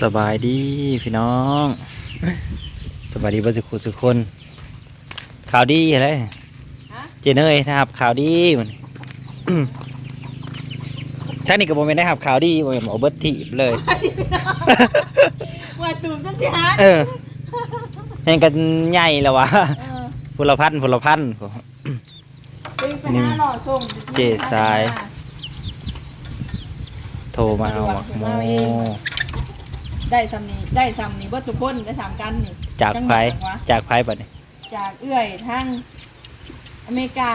สบายดีพี่น้อง สบายดีเบ่สุขุสุกคน ข่าวดีอะไรฮะเจเนยนะครับข่าวดีมันท่านนี่ก็บ่แม่นได้ครับข่าวดีบ่แม่นเอาเบิดทีบเลยว่าตูมจังสิฮะเออแห่งกันใหญ่แล้ววะเออพลพันพลพันไปไปหาหล่อส่งเจสาย โทรมาเอาหมักโม ได้ซ้ำนี้ได้ซ้ำนี้เบิดทุกคนได้สามกันนี่จากจังหไผวัดจังหวะจากไผบัดนี้จากเอื้อยทั้งอเมริกา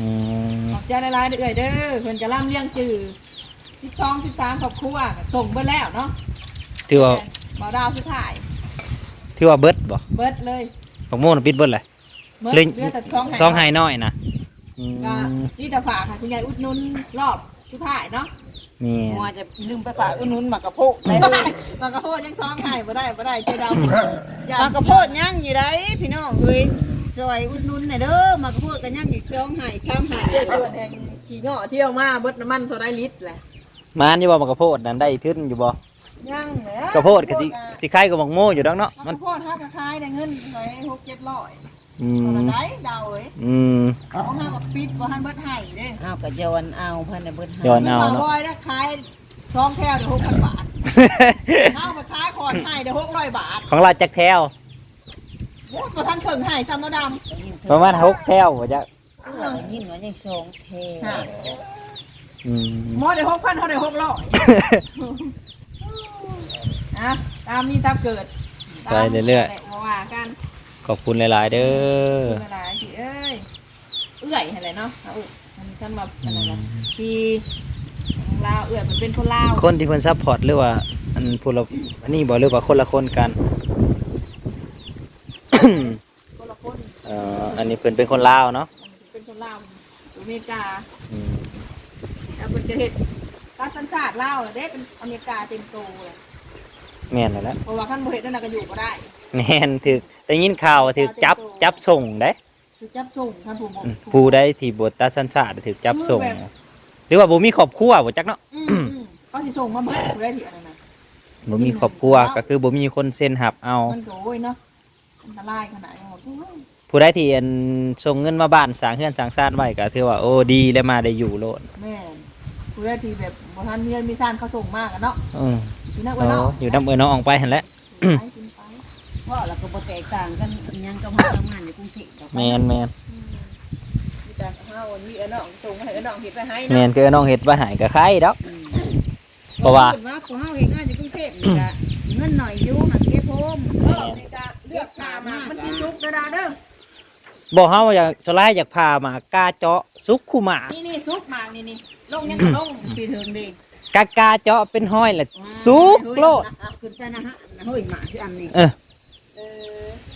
อืมขอบใจหลายๆเอื้อยเด้อเพิ่นจะล่ำเลี้ยงสื่อ12 13ครอบครัวก็ส่งเบิดแล้วเนาะถือว่าบ่าวดาวสุดท้ายถือว่าเบิดบ่เบิดเลยหมักโมน่ะปิดเบิดเลย เบิดเลยเหลือแต่ซองซองไห้น้อยนะอืก็มนี่แต่ฝากค่ะคุณยายอุดหนุนรอบ สุดท้ายเนาะนี่มัวจะลืมไปฝากอุดหนุนหมากกระโพดไม่ได้มันก็โพดยังซ้อมไห้บ่ได้บ่ได้เจ๊ดำอย่หมากกระโพดย่างอยู่ได้พี่น้องเอ้ยซอยอุดหนุนหน่อยเด้อหมากกระโพดก็ย่างอยู่ช่องไห้ช่องไห้เดือดเดือดแห่งขี่เงาะเที่ยวมาเบิดน้ำมันเท่าไรลิตรแหละมานอยู่บ่มักกะโพดนั่นได้ทึ้นอยู่บ่ย่างแหละกะโพดก็สิสิคล้ายกับมักโมอยู่ดอกเนาะมัมันนโพดห้ากระคายได้เงินหน่อยหกเจ็ดร้ อยอืตอนมไหนดาวเอ้ยอืม เอาห้ากับปิดบ่ทันเบิดให้เด้เอากระยอนเอาพันในเบิดให้ย้อนเอาบ่เนาะบ่อยนะขายซองแถวเดี๋ยวหกพันบาทห้าไปขายขอดให้เดี๋ยวหกร้อยบาทของเราจักแถวโอ้บ่ทันเคิงให้ซ้ำเนาะดประมาณ6แถวบ่จักเออยินว่ายังช่องเทำฮะอืมหมอเดี๋ยวหกพันเท่าเดี๋ยวหกร้อยนะตามมีตามเกิดไปเรื่อยๆมาว่ากันๆ ขอบคุณหลาย ๆ เด้อธรรมดาพี่เอ้ยเอื้อยอะไรเนาะเอาอุ๊ยมันท่านมาอะไรนะพี่ลาวเอื้อยมันเป็นคนลาวคนที่เพิ่นซัพพอร์ตหรือว่า อันผู้ละอันนี้บ่หรือว่าคนละคนกัน คนละคนเอ่ออันนี้เพิ่นเป็นคนลาวเนาะมันเป็นคนลาวอยู่อเมริกาอืมแล้วเป็นจะเห็ดรัฐสัญชาติลาวเด้เป็นอเมริกาเต็มโตเลยแม่นแล้วแหละเพราะว่าขั้นบ่เห็ดนั่นนะก็อยู่ก็ได้ แม่นถึกได้ยินข่าวว่าถึกจับจับส่งเด้คือจับส่งท่านผู้บอกอืมผู้ได้ที่บทตัดสัญชาติถึกจับส่ง หรือว่าบ่มีครอบครัวบ่จักเนาะอืมอืมเขาสิส่งมาเมื่อผู้ได้ที่อะไรนะบ่มีครอบครัวก็คือบ่มีคนเซ็นหับเอา มันโอ้ยเนาะอันตรายขนาดนี้หมดโอ้ยผู้ใดที่อันส่งเงินมาบ้านสร้างเฮือนสร้างชาติไว้ก็ถือว่าโอ้ดีแล้วมาได้อยู่โลดแม่นผู้ได้ที่แบบบ่ทันเรียนมีซ่านเขาส่งมากอะเนาะอือพี่นักโอ้เว้ยเนาะอยู่น้ำเอ้ยน้องออกไปหั่นแหละไปกินไป ว่าเราก็บ่แตกต่างกันยังก็มาทำงานอยู่กรุงเทพดอกแม่นแม่นมีแต่เฮามีเอ้น้องส่งมาให้เอ้น้องเฮ็ดไปให้แม่เนาะนคือน้องเฮ็ดไว้ให้ก็ใครดอก อืมเพราะว่าคิดว่าของเฮาเฮ็ดงานอยู่กรุงเทพนี่ก็เงินหน่อยอยู่หักเก็บโฮมเออนี่จะเลือกตามมามันสิสุกเด้อดาเด้อบอกเฮาว่าอยากสลายอยากพามากาเจาะสุกคุมา นี่นี่สุกมากนี่นี่ลงยังลงปีเทิงดีกากาเจาะเป็นห้อยละสุกโลดขึ้นไปนะฮะเฮ้ยหมาที่อันนี้เออเออ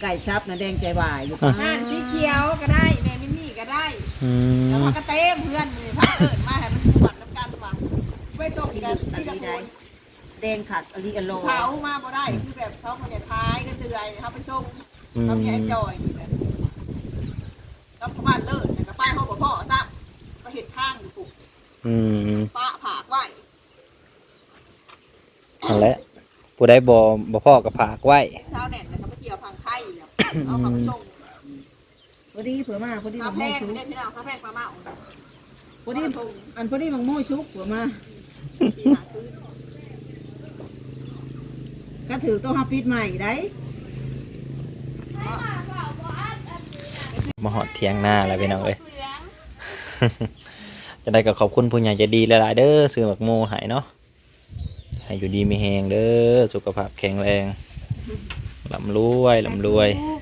ไก่ชับนะแดงใจวายอยู่อะอ่านสีเขียวก็ได้แม่มิมี่ก็ได้ อืแล้วมพักก็เต็มเพื่อนเลยพักเอิญมาให้มันหวัดน้ำกันว่ะไปส่งกันที่ตะโกนแดงขัดอลีอโลเขามาบ่ได้คือแบบเขาขยันพายกันเดือยเขาไปส่งอืมเขามีไอ้จอยก็บ้านเลิศแต่ก็ป้ายเขาบอกพ่อซ้ำก็เห็ดข้างอยู่ปุ๊บอืมป้าผากไว้นั่นแหละผู้ใดบ่บ่พ่อก็ผากไว้เช้าแน่นแล้วก็ไปเที่ยวพังไข่ เนี่ยเอาเขาไปส่งพอดีเผื่อมาพอดีข้าบางแพโม่งชุกไม่ได้ที่เราข้าแพงปลาเมาพอดีอันพอดีบางโม่ชุกเผื่อมาที่หาซื้อก็ถือต้องหาปิดใหม่ได้มาหอดเทียงหน้าแล้วพี่น้องเอ้ย จะได้ก็ขอบคุณผู้ใหญ่ใจดีหลายๆเด้อซื้อหมักโมให้เนาะให้อยู่ดีมีแฮงเด้อสุขภาพแข็งแรงลำรวยลำรวยขอ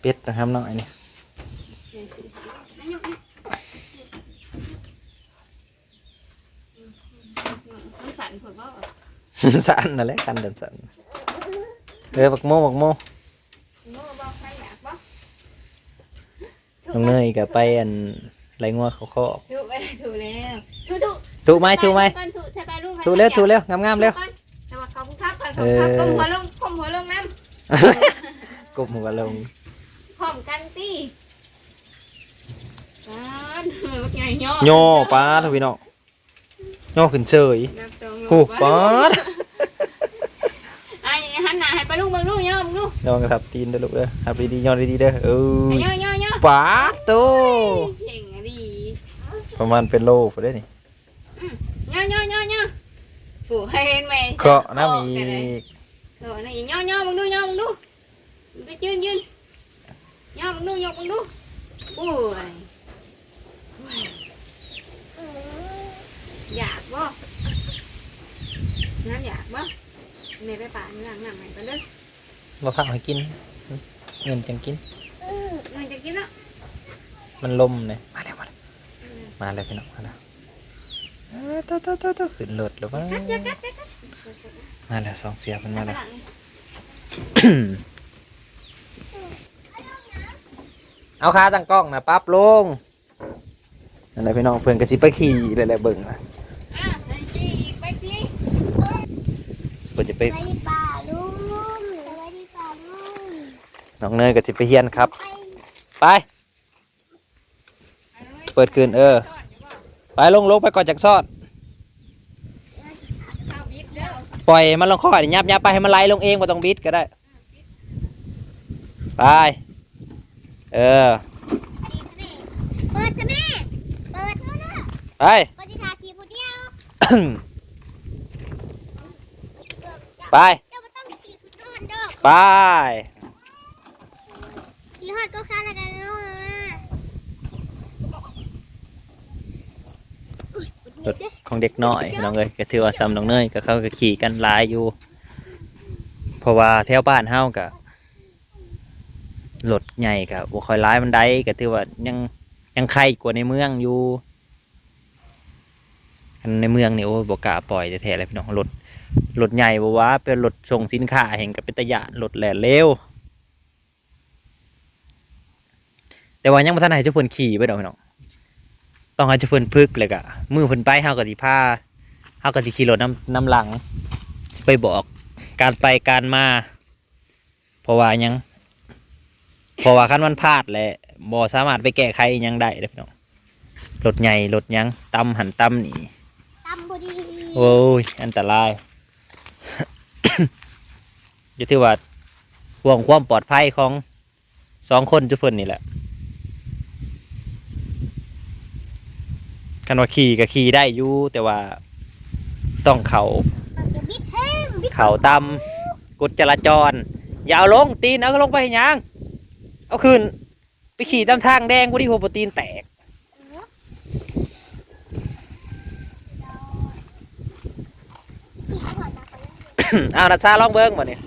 เป็ดนะครับน้องไอ้นี่นั่นอยู่นี่มันสั่นผลว่าสั่นนั่นแหละกันเดินสั่นเด้อหมักโมหมักโมโน้บอกใครอยากบ่น้องเนยก็ไปอันไรงัวเขาเขาออกถูกไปถูกแล้วถูกถูกถูกไหมถูกไหมก่อนถูกใช่ไปลูกถูกเร็วถูกเร็วงามๆเร็วแต่ว่าเขาครับก่อ กบหัวลงพร้อมกันตีป้าดมันใหญ่ย่อโย่ป้าทุกพี่น้องย่อขึ้นเฉยนับสองผู้ป๊อดไอ้หันหน้าให้ปลาลุงเบิ่งดูย่อเบิ่งดูย่อกับทับตีนเด้อลูกเด้อทับดีๆย่อดีๆเด้อเออให้ย่อย่อย่อปาดโตเก่งอะดีประมาณเป็นโลพุ่นเด้อนี่ย่อย่อย่อย่อผู้ให้เห็นไหมเกาะน้ำอีก เออนี่ย่อย่อมึงดูย่อมึงดูไปยืนยืนย่อมึงดูยกมึงดูโอ้ยโอ้ยอยากบ่น้ำอยากบ่แม่ไปป่าเนื้อหนังไหนกันเด้อมาพักให้กิน เงินจังกินเงินจะกินแล้วมันลมเลยมาแล้วมาแล้วมาแล้วพี่น้องมาแล้วเออโตโตโตโตขึ้นรถแล้วว่า มาแล้วสองเสียมันมาแล้ว เอาขาตั้งกล้องนะปั๊บลงนั่นแหละพี่น้องเพื่อนกระซิบไปขี่เลยแหละเบิ่งนะอะไปจีอีกไปจีเพื่อนจะไปสวัสดีป่าลุงสวัสดีป่าลุงน้องเนยกระซิบไปเฮียนครับไปไป เปิดคืนเออ ไปลงลงไปก่อนจากซอด ข้าวบิดเด้อ ปล่อยมันลงคอนี่ยับยับไปให้มันไหลลงเองมาต้องบิดก็ได้ ไป เออ เปิดจะแม่ เปิดเถอะนะไป เปิดที่ทาทีผู้เดียวไป เจ้าไม่ต้องขี่กูนอนเด้อไป ขี่ฮอดก็ค้าแล้วกันเนาะรถ ของเด็กน้อยน้องเอ้ยก็ถือว่าซ้ำน้องเนยก็เขาก็ขี่กันหลายอยู่ เพราะว่าแถวบ้านเฮาก็รถใหญ่ก็บ่ค่อยหลายมันไดก็ถือว่ายังยังใครกว่าในเมืองอยู่อันในเมืองนี่โอ้ยบ่กล้าปล่อยแท้ๆเลยพี่น้องรถรถใหญ่บ่ว่าเป็นรถส่งสินค้าแห่งกับเป็นตะยานรถแล่นเร็วแต่ว่ายังบ่ทันให้เจ้าเพิ่นขี่ไปดอกพี่น้อง ต้องให้เจ้าเพิ่นพึกเลยกะมือเพิ่นไปเฮาก็สิพาเฮาก็สิขี่รถน้ำน้ำหลังสิไปบอกการไปการมาเพราะว่าหยังเพราะว่าคันมันพลาดแหละบ่สามารถไปแก้ไขอิหยังได้เด้อพี่น้องรถใหญ่รถหยังตำหันตำนี่ตำพอดีโอ้ยอันตรายจะถือว่าห่วงความปลอดภัยของสองคนเจุเพิ่นนี่แหละ คันว่าขี่ก็ขี่ได้อยู่แต่ว่าต้องเขามันจะบิดแห้งบิดเขาตำกฎจราจร อย่าเอาลงตีนเอาลงไปให้หยังเอาคืนไปขี่ตามทางแดงพอดีหัวโปรตีนแตกขี่ฮอดนะเอานัชชาลองเบิ้งบ่เนี่ย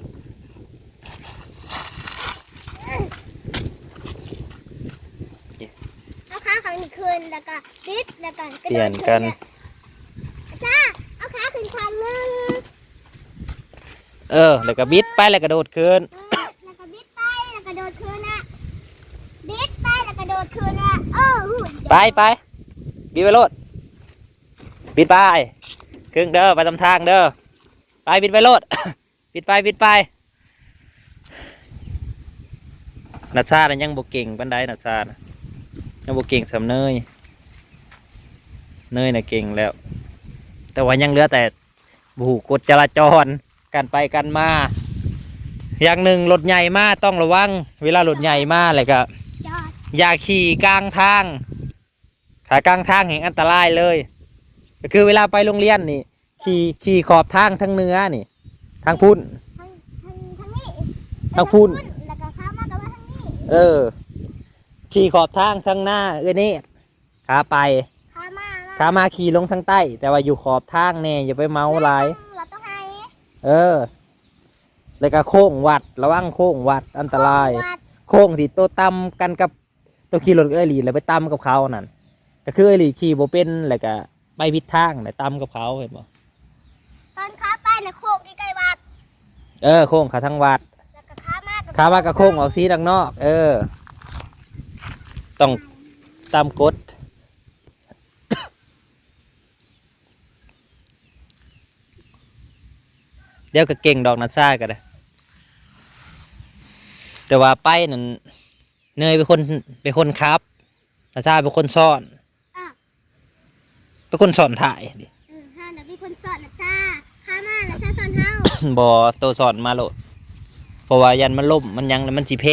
เอาขาข้างนี้คืนแล้วก็บิดแล้วก็กระ เปโดลี่ยดนขึ้กันจ้าเอาขาขึ้นข้างหนึงเออ แล้วก็บิดไปแล้วก็โดดคืนเออแล้วก็บิดไปแล้วก็โดดคืนนะบิดไปแล้วก็โดดคืนนะเออหูยไปไปบิดไปโลดบิดไปครึ่งเด้อไปตามทางเด้อไปบิดไปโลดบิดไปบิดไปนัชชาน่ะยังบ่เก่งปานใดนัชชาน่ะยังบ่เก่งสำเนย เนยน่ะเก่งแล้ว แต่ว่ายังเหลือแต่บูกฎจราจรการไปกันมา อย่างหนึ่งรถใหญ่มาต้องระวัง เวลารถใหญ่มาอะไรก็จอดอย่าขี่กลางทาง ขากลางทางแห่งอันตรายเลยก็คือเวลาไปโรงเรียนนี่ ขี่ขี่ขอบทางทั้งเนื้อนี่ ทางพุ่นทางทางทางนี้ทางพุ่นแล้วก็ข้ามมากับว่าทางนี้เออ ขี่ขอบทางทางหน้าเออนี่ขาไป ข้ามมามาขามาขี่ลงทางใต้ แต่ว่าอยู่ขอบทางแน่อย่าไปเมาหลาย เราต้องให้เออ แล้วก็โค้งวัดระวังโค้งวัดอันตราย วัดโค้งที่ตัวต่ำกันกับตัวขี่รถเออหลีแล้วไปต่ำกับเขานั่นก็คือเออหลีขี่บ่เป็นแล้วก็ไปผิดทางแล้วต่ำกับเขาเห็นบ่ตอนขาไปนะโคกใกล้ๆวัด เออโค้งขาทางวัด แล้วก็ขามากับขามากับโค้งออกสีดังนอก เออ ต้องตามกฎ เดี๋ยวก็เก่งดอกนัดซ่ากันเลยแต่ว่าไปนั่นเนยเป็นคนเป็นคนขับนัดซ่าเป็นคนซ่อนเป็นคนสอนถ่ายดิ เออให้คนสอนนะจ้าข้ามาแล้วถ้าสอนเฮาบ่โตสอนมาโลดเพราะว่ายันมันล่มมันยังแล้วมันสิเพ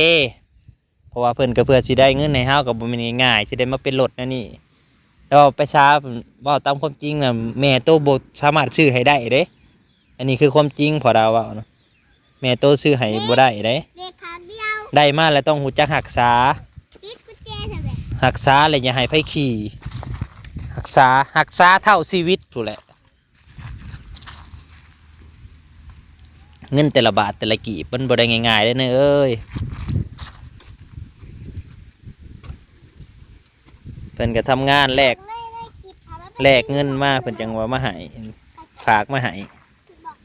เพราะว่าเพิ่นก็เพื่อสิได้เงินให้เฮาก็บ่แม่นง่ายๆสิได้มาเป็นรถนั่นนี่แล้วไปช้าเว้าตามความจริงน่ะแม่โตบ่สามารถซื้อให้ได้เด้ อันนี้คือความจริงพอดาวเว้าเนาะแม่โตซื้อให้บ่ได้เด้เลขข้างเดียวได้มาแล้วต้องรู้จักรักษาติดกุญแจเถอะแบบรักษาแล้วอย่าให้ไผขี่รักษารักษาเท่าชีวิตพู้นแหละ เงินแต่ละบาทแต่ละกีบมันบ่ได้ง่ายๆเด้อเนยเอ้ยเพิ่นก็ทำงานแลกเลยเลยคลิปถามว่าแลกเงินมาเพิ่นจังว่ามาให้ฝากมาให้ บอก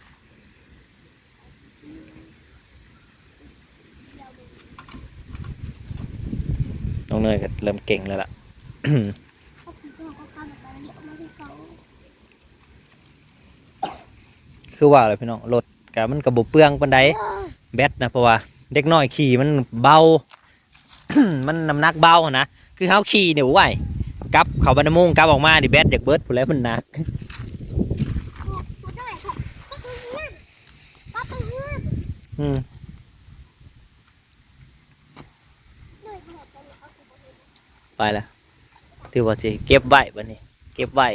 น้องเนยก็เริ่มเก่งแล้วล่ะคือว่าอะไรพี่น้องรถกมันก็บ่เปลืองปานใดแบตนะเพราะว่า เด็กน้อยขี่มันเบา มันน้ำหนักเบาหนะคือเฮาขี่เนี่ยไหวกลับเขาบ้านมุงกลับออกมาดิแบตจากเบิดพุ่นแล้วมันหนักพูดด้วยครับป้าไปเฮือนป้าไปเฮือนอืม ด้วยเหตุการณ์เขาคือบ่เห็น ไปแล้วถือว่าสิเก็บไว้บัดนี้ เก็บไว้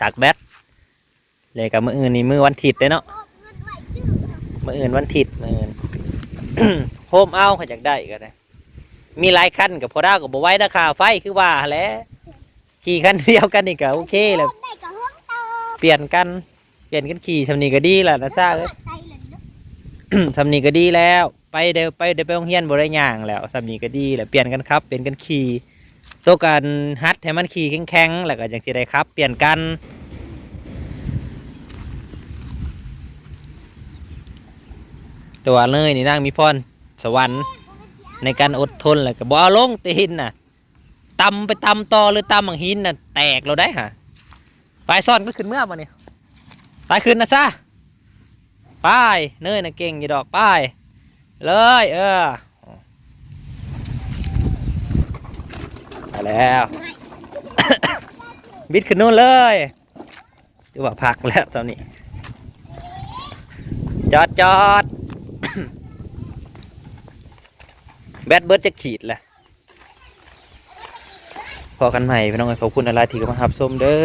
สากแบตเลยกับมื้ออื่นนี่มื้อวันอาทิตย์เด้เนาะเมื่ออื่นวันอาทิตย์มื่ออื่นโฮมเอาเขาอยากได้ก็ได้ มีหลายคันกับพอได้กับบ่ไว้ราคาไฟคือว่าแหล้วขี่คันเดียวกันนี่ก็โอเคเลยโได้กับห้องโตเปลี่ยนกันเปลี่ยนกันขี่ชำนีก็ดีแล้วนะจ้าเอ้ยใส่เลยเนอะชำนีก็ดีแล้ว ไปเดี๋ยวไปเดี๋ยวไปโรงเรียนบ่ได้ย่างแล้วชำนีก็ดีแล้วเปลี่ยนกันครับเปลี่ยนกันขี่ ตัวกันฮัดให้มันขี่แข็งๆ แล้วก็จังสิได้ครับ เปลี่ยนกันตัวเนยนี่นั่งมีพรสวรรค์ในการอดทนแหละก็บ่เอาลงตีนน่ะตำไปตำต่อหรือตำบางหินน่ะแตกเราได้ฮะไปซ่อนก็ขึ้นเมื่อมาเนี่ยไปขึ้นนะจ้าไปเนยน่ะเก่งอยู่ดอกไปเลยเออ ไปแล้ว บิดขึ้นนู่นเลยดูว่าพักแล้วตอนนี้ จอดจอดแบตเบิร์ดจะขีดแหละพอกันใหม่พี่น้องเอ้ขอบคุณอะไรที่เข้ามารับชมเด้อ